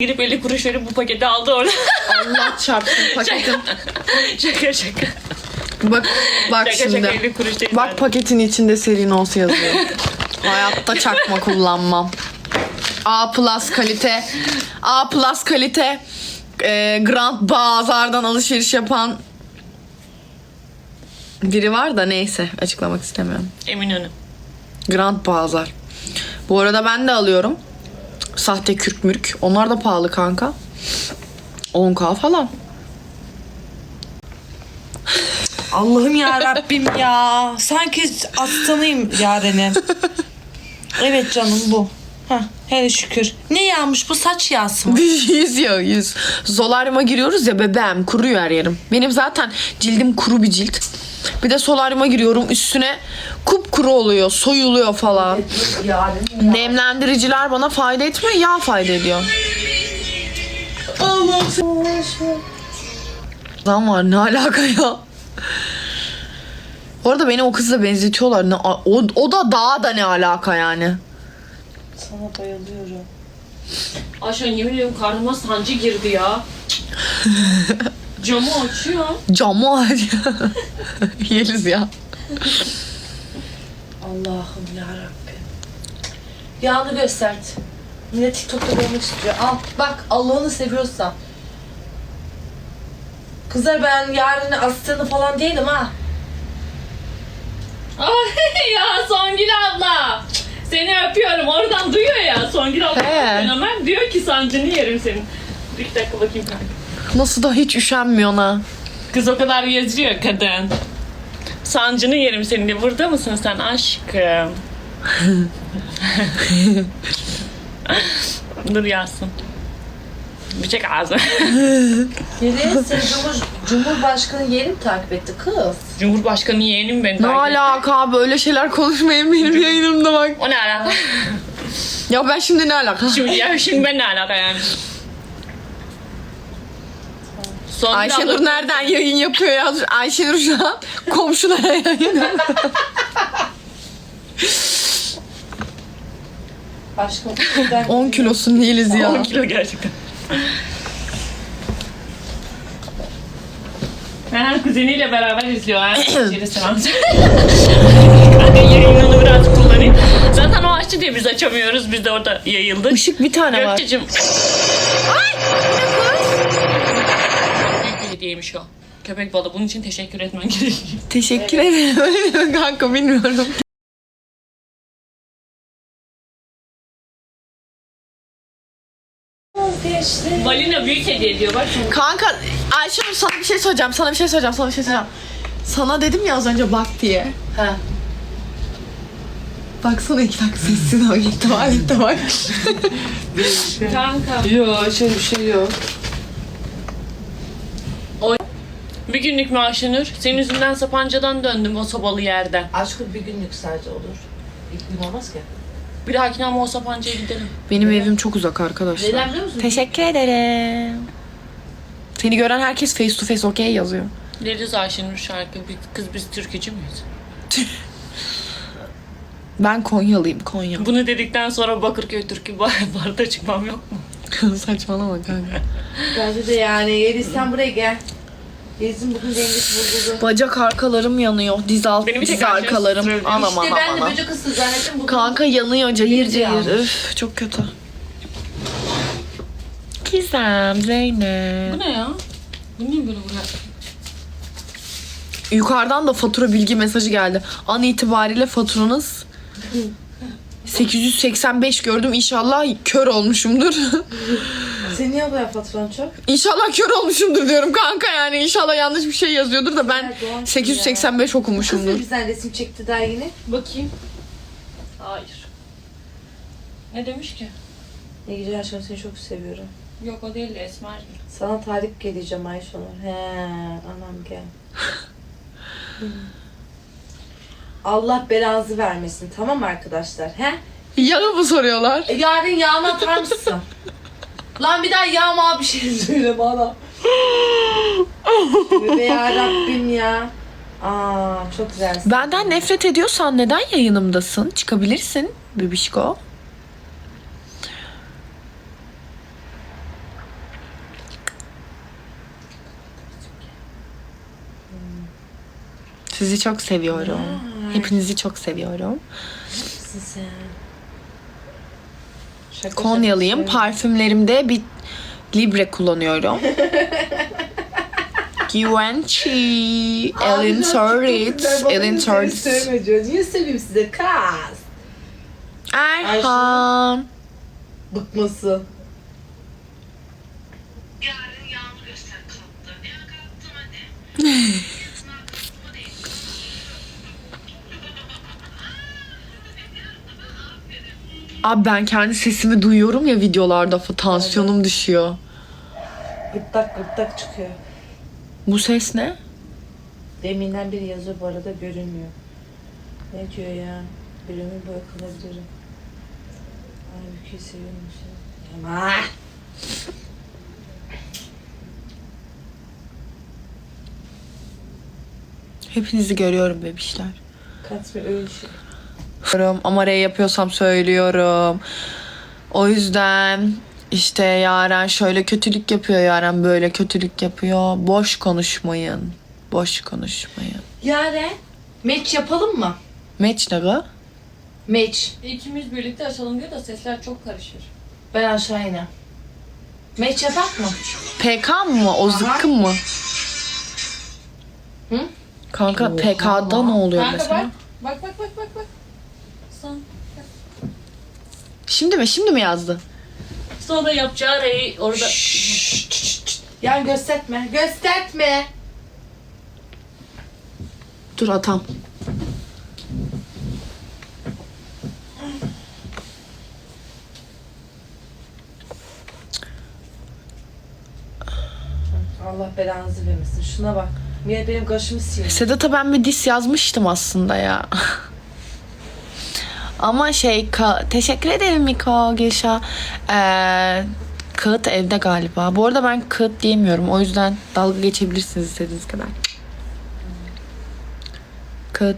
Gidip 50 kuruş verip bu paketi aldı orada. Allah çarpsın paketin. şaka şaka. Bak bak Şaka şaka şimdi. 50 kuruş değil. Bak paketin içinde seri olsa yazıyor. Hayatta çakma kullanmam. A plus kalite. A plus kalite. E, Grand Bazar'dan alışveriş yapan biri var da neyse açıklamak istemiyorum. Eminönü. Grand Bazar. Bu arada ben de alıyorum. Sahte kürk mürk. Onlar da pahalı kanka. 10k falan. Allah'ım ya Rabbim ya. Sanki aslanıyım Yaren'im. Evet canım bu. Heh, hele şükür. Ne yağmış bu saç yağsı mı? yüz ya yüz. Solaryuma giriyoruz ya bebeğim kuruyor her yerim. Benim zaten cildim kuru bir cilt. Bir de solaryuma giriyorum üstüne kupkuru oluyor, soyuluyor falan. Nemlendiriciler bana fayda etmiyor, yağ fayda ediyor. Lan var ne alaka ya? Bu arada beni o kızla benzetiyorlar. Ne, o, o da daha da ne alaka yani? Sana bayılıyorum. Ayşen yemin ediyorum karnıma sancı girdi ya. Camı açıyor. Camı ya. Yeliz ya. Allah'ım ya Rabbim. Yağını göstert. Yine TikTok'ta görmek istiyor. Al bak Allah'ını seviyorsan. Kızlar ben yarın asistanı falan değilim ha. Ay ya Songül abla. Seni öpüyorum. Oradan duyuyor ya Songül abla. He. Fenomen diyor ki sancını yerim senin. Bir iki dakika bakayım. Nasıl da hiç üşenmiyor ha. Kız o kadar geziyor kadın. Sancını yerim senin diye. Burada mısın sen aşkım? Dur yazsın. Bir çek ağzı. Yeri seni Cumhur, Cumhurbaşkanı yeğenim takip etti kız. Cumhurbaşkanı yeğenim ben. Ne alaka abi öyle şeyler konuşmayın benim yayınımda bak. O ne alaka? Ya ben şimdi ne alaka? Şimdi, ya şimdi ben ne alaka yani? Son Ayşenur nereden yayın yapıyor ya? Ayşenur şu an komşulara yayın. Başka bir şey 10 kilosun değiliz ya. 10 kilo gerçekten. Ha, kuzeniyle beraber izliyor. İçeri selam. Kanka yayınını biraz kullanayım. Zaten o açtı diye biz açamıyoruz. Biz de orada yayıldık. Işık bir tane var. Gökçe'cim. Büyük hediyeymiş o. Köpek balığı. Bunun için teşekkür etmen gerekiyor. Teşekkür ederim. Kanka bilmiyorum. Balina büyük hediye ediyor. Bak şimdi. Kanka Ayşenur sana bir şey söyleyeceğim. Sana bir şey söyleyeceğim. Sana bir şey söyleyeceğim. Sana dedim ya az önce bak diye. Ha. Baksana iki dakika sessiz ol. Tuvalette bak. Kanka. Yok şöyle bir şey yok. Bir günlük mü Ayşenur? Senin yüzünden Sapanca'dan döndüm o sobalı yerden. Aşkım bir günlük sadece olur. İlk gün olmaz ki. Bir dahakine ama o Sapanca'ya gidelim. Benim evim çok uzak arkadaşlar. Neden biliyor musun? Teşekkür ederim. Seni gören herkes face to face okey yazıyor. Deriz Ayşenur şarkı. Bir kız biz türkücü müyüz? Ben Konyalıyım Konya. Bunu dedikten sonra Bakırköy türkü bar barda çıkmam yok mu? Saçmalama kanka. Bence de yani. Yeliz sen buraya gel. Yeliz'in bugün dengesi bozuldu. Bacak arkalarım yanıyor. Diz alt, Benim diz arkalarım. söyledi. Anam işte anam ben de anam. böcek ısır zannettim. Bugün Kanka yanıyor cayır cayır. Öf çok kötü. Gizem, Zeynep. Bu ne ya? Bu niye böyle buraya? Yukarıdan da fatura bilgi mesajı geldi. An itibariyle faturanız 885 gördüm. İnşallah kör olmuşumdur. Senin niye kadar faturan çok? İnşallah kör olmuşumdur diyorum kanka yani. İnşallah yanlış bir şey yazıyordur da ben doğru 885 Kız mı okumuşumdur. bizden resim çekti daha yeni? Bakayım. Hayır. Ne demiş ki? Ne güzel aşkım seni çok seviyorum. Yok o değil de Esmer. Sana talip geleceğim Ayşenur. He anam gel. Allah belanızı vermesin tamam mı arkadaşlar? He? Yağı mı soruyorlar? E, yarın yağını atar mısın? Lan bir daha yağma bir şey söyle bana. Tövbe ya Rabbim ya. Aa çok güzelsin. Benden nefret ediyorsan neden yayınımdasın? Çıkabilirsin bebişko. Sizi çok seviyorum. Hepinizi çok seviyorum. Nasılsın? Şaka Konyalıyım. şaka. Parfümlerimde bir Libre kullanıyorum. Givenchy, Elin Torrit, Elin Torrit. Niye seveyim size? Kaz. Erhan. Bıkması. Yarın yağmur göster. Ya kalktım hadi. Abi ben kendi sesimi duyuyorum ya videolarda fa- tansiyonum düşüyor. Gırtlak gırtlak çıkıyor. Bu ses ne? Deminden biri yazıyor bu arada görünmüyor. Ne diyor ya? Bir ömür boyu kalabilirim. Halbuki seviyormuş. Ama. Hepinizi görüyorum bebişler. Katmer öyle şey. Ama R yapıyorsam söylüyorum. O yüzden işte Yaren şöyle kötülük yapıyor, Yaren böyle kötülük yapıyor. Boş konuşmayın. Boş konuşmayın. Yaren. Match yapalım mı? Match ne gı? Match. İkimiz birlikte açalım diyor da sesler çok karışır. Ben aşağı inem. Match yapak mı? PK mı? O zıkkım mı? Hı? Kanka PK'da ne oluyor Kanka mesela? bak. Bak bak bak bak bak. Son. Şimdi mi? Şimdi mi yazdı? Sonra yapacağı reyi orada. Yani gösterme. Gösterme. Dur atam. Allah belanızı vermesin. Şuna bak. Niye benim kaşımı siliyor? Sedat'a ben bir dis yazmıştım aslında ya. Ama şey ka- teşekkür ederim Miko Gülşah. Ee, kağıt evde galiba. Bu arada ben kağıt diyemiyorum. O yüzden dalga geçebilirsiniz istediğiniz kadar. Kağıt